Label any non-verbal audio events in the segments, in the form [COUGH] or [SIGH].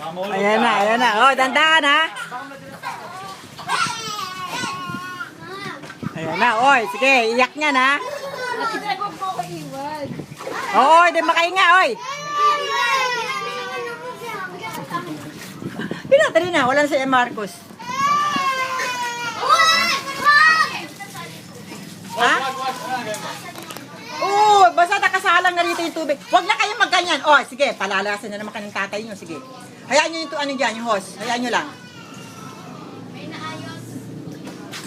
Ayan na, ayan na. Oh, dandahan ha. Ayan na, oy. Sige, iyak niya na. Huwag mo ko iwan. Oy, di makainga, oy. Pinatali na, wala na si Marcos. Ha? Oo, basta nakasalang na rito yung tubig. Huwag na kayong magganyan. Oh, sige, palalasan na naman kanyang tatay nyo. Sige. Hayaan nyo yung ano dyan, yung hose. Hayaan nyo lang.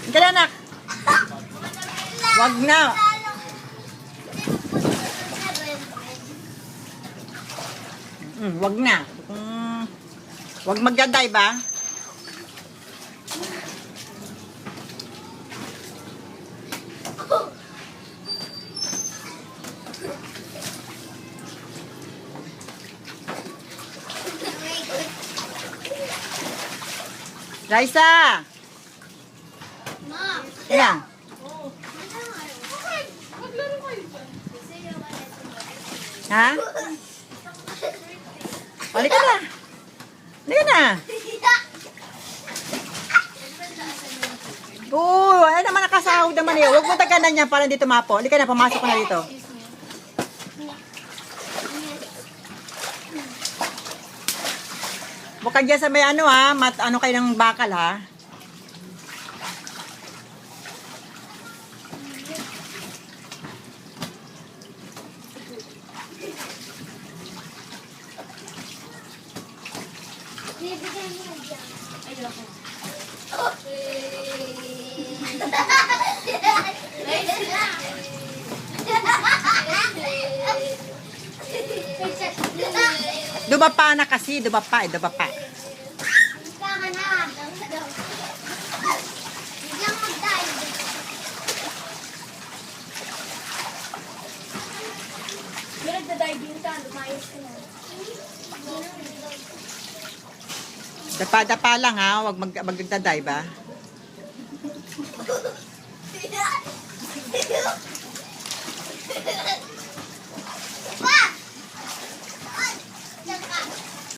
Hindi na, anak. Huwag na. Hmm, wag na. Hmm, wag magdaday ba? Raisa! Ayan. Ha? [LAUGHS] Halika na. Halika na. [LAUGHS] Oo, ay naman nakasahod naman eh. Huwag mo taganan niya para hindi tumapo. Halika na, pumasok ka na dito. Huwag dyan sa may ano ha, mat, ano kayo ng bakal ha. [LAUGHS] Dumapa na kasi, dumapa eh, dumapa. Dapa-dapa lang ha, huwag mag magdadive ha. [LAUGHS]